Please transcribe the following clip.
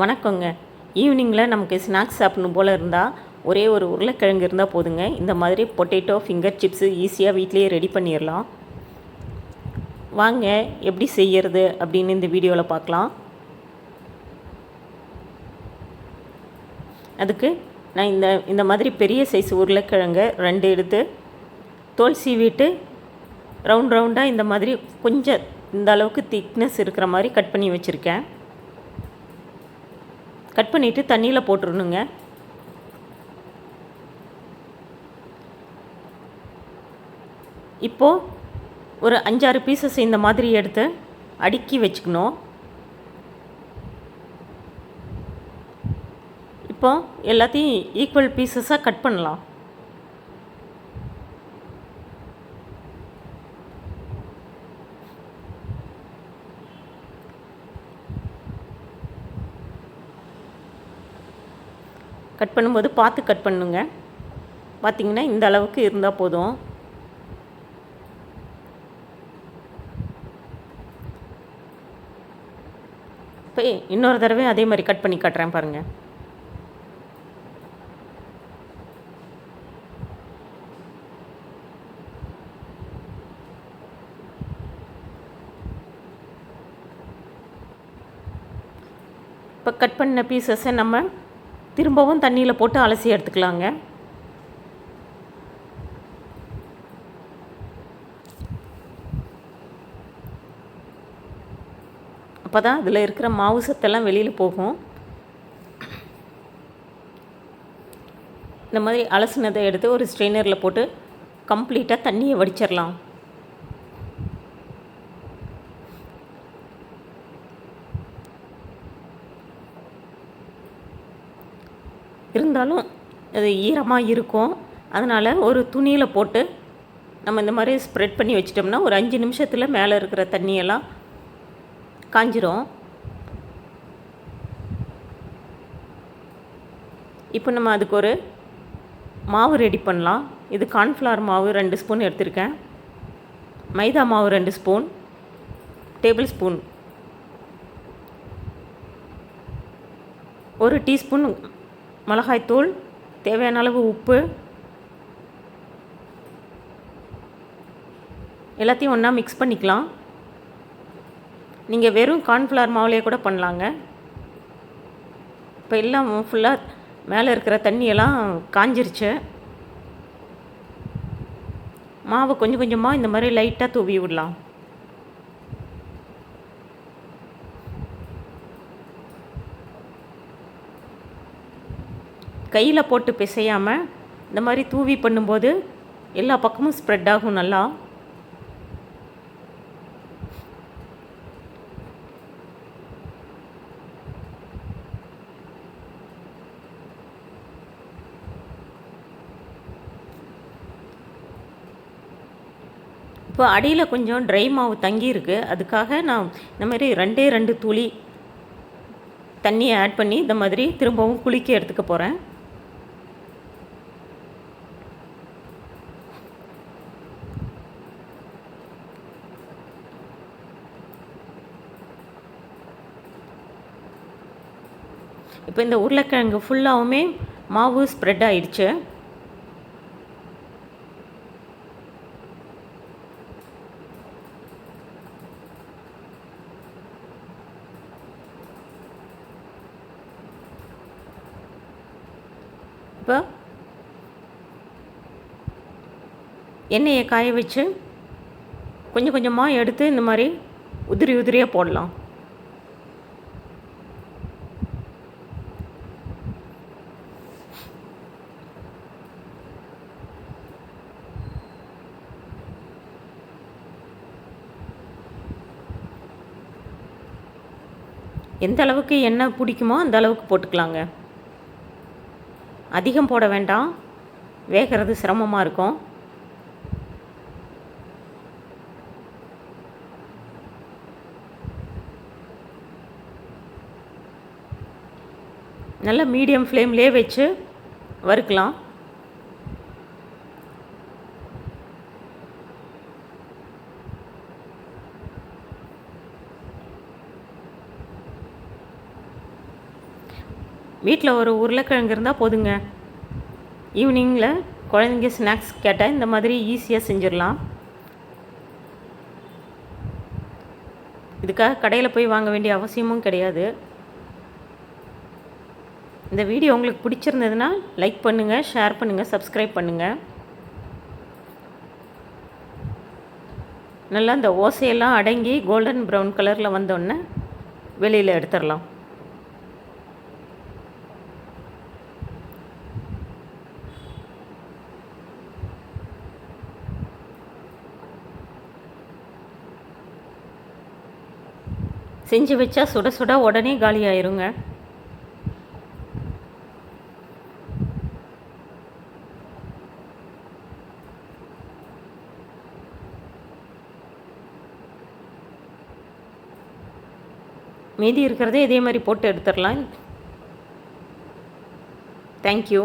வணக்கங்க. ஈவினிங்கில் நமக்கு ஸ்நாக்ஸ் சாப்பிடணும் போல் இருந்தால் ஒரே ஒரு உருளைக்கிழங்கு இருந்தால் போதுங்க. இந்த மாதிரி பொட்டேட்டோ ஃபிங்கர் சிப்ஸு ஈஸியாக வீட்டிலேயே ரெடி பண்ணிடலாம் வாங்க எப்படி செய்யறது அப்படின்னு இந்த வீடியோவில் பார்க்கலாம். அதுக்கு நான் இந்த இந்த மாதிரி பெரிய சைஸ் உருளைக்கிழங்கை ரெண்டு எடுத்து தோல் சீவிட்டு ரவுண்ட் ரவுண்டாக இந்த மாதிரி கொஞ்சம் இந்த அளவுக்கு திக்னஸ் இருக்கிற மாதிரி கட் பண்ணி வச்சுருக்கேன். கட் பண்ணிவிட்டு தண்ணியில் போட்டுருணுங்க இப்போது ஒரு அஞ்சாறு பீசஸ் இந்த மாதிரி எடுத்து அடுக்கி வச்சுக்கணும். இப்போ எல்லாத்தையும் ஈக்குவல் பீசஸாக கட் பண்ணலாம். கட் பண்ணும்போது பார்த்து கட் பண்ணுங்க. பார்த்திங்கன்னா இந்த அளவுக்கு இருந்தால் போதும். இப்போ இன்னொரு தடவை அதே மாதிரி கட் பண்ணி காட்டுறேன் பாருங்கள் இப்போ கட் பண்ண பீசஸை நம்ம திரும்பவும் தண்ணியில் போட்டு அலசி எடுத்துக்கலாங்க. அப்போ தான் அதில் இருக்கிற மாவு சத்தெல்லாம் வெளியில் போகும். இந்த மாதிரி அலசினதை எடுத்து ஒரு ஸ்ட்ரெயினரில் போட்டு கம்ப்ளீட்டாக தண்ணியை வடிச்சிடலாம். இருந்தாலும் அது ஈரமாக இருக்கும். அதனால் ஒரு துணியில் போட்டு நம்ம இந்த மாதிரி ஸ்ப்ரெட் பண்ணி வச்சிட்டோம்னா ஒரு அஞ்சு நிமிஷத்தில் மேலே இருக்கிற தண்ணியெல்லாம் காஞ்சிரும். இப்போ நம்ம அதுக்கு ஒரு மாவு ரெடி பண்ணலாம். இது கார்ன்ஃப்ளவர் மாவு ரெண்டு ஸ்பூன் எடுத்திருக்கேன். மைதா மாவு ரெண்டு ஸ்பூன் டேபிள் ஸ்பூன் ஒரு டீஸ்பூன் மிளகாய்த்தூள் தேவையான அளவு உப்பு எல்லாத்தையும் ஒன்றா மிக்ஸ் பண்ணிக்கலாம். நீங்கள் வெறும் கார்ன்ஃப்ளவர் மாவுலேயே கூட பண்ணலாங்க. இப்போ எல்லாம் ஃபுல்லாக மேலே இருக்கிற தண்ணியெல்லாம் காஞ்சிருச்சு. மாவை கொஞ்சம் கொஞ்சமாக இந்த மாதிரி லைட்டாக தூவி விடலாம். கையில் போட்டு பிசையாமல் இந்த மாதிரி தூவி பண்ணும்போது எல்லா பக்கமும் ஸ்ப்ரெட் ஆகும் நல்லா. இப்போ அடியில் கொஞ்சம் ட்ரை மாவு தங்கியிருக்கு அதுக்காக நான் இந்த மாதிரி ரெண்டே ரெண்டு துளி தண்ணியை ஆட் பண்ணி இந்த மாதிரி திரும்பவும் குளிக்க எடுத்துக்க போகிறேன் இப்போ இந்த உருளைக்கிழங்கு ஃபுல்லாகவுமே மாவு ஸ்ப்ரெட் ஆயிடுச்சு. இப்போ எண்ணெயை காய வச்சு கொஞ்சம் கொஞ்சமாக எடுத்து இந்த மாதிரி உதிரி உதிரியாக போடலாம். எந்த அளவுக்கு எண்ணெய் பிடிக்குமோ அந்த அளவுக்கு போட்டுக்கலாங்க. அதிகம் போட வேண்டாம். வேகிறது சிரமமாக இருக்கும். நல்ல மீடியம் ஃப்ளேம்லேயே வச்சு வறுக்கலாம். வீட்டில் ஒரு உருளைக்கிழங்கு இருந்தால் போதுங்க. ஈவினிங்கில் குழந்தைங்க ஸ்நாக்ஸ் கேட்டால் இந்த மாதிரி ஈஸியாக செஞ்சிடலாம். இதுக்காக கடையில் போய் வாங்க வேண்டிய அவசியமும் கிடையாது. இந்த வீடியோ உங்களுக்கு பிடிச்சிருந்ததுன்னா லைக் பண்ணுங்கள் ஷேர் பண்ணுங்கள் சப்ஸ்கிரைப் பண்ணுங்கள் நல்லா இந்த ஓசையெல்லாம் அடங்கி கோல்டன் ப்ரௌன் கலரில் வந்தோடனே வெளியில் எடுத்துடலாம். செஞ்சு வச்சா சுட சுட உடனே காலி ஆயிருங்க மீதி இருக்கிறதே இதே மாதிரி போட்டு எடுத்துடலாம். தேங்க்யூ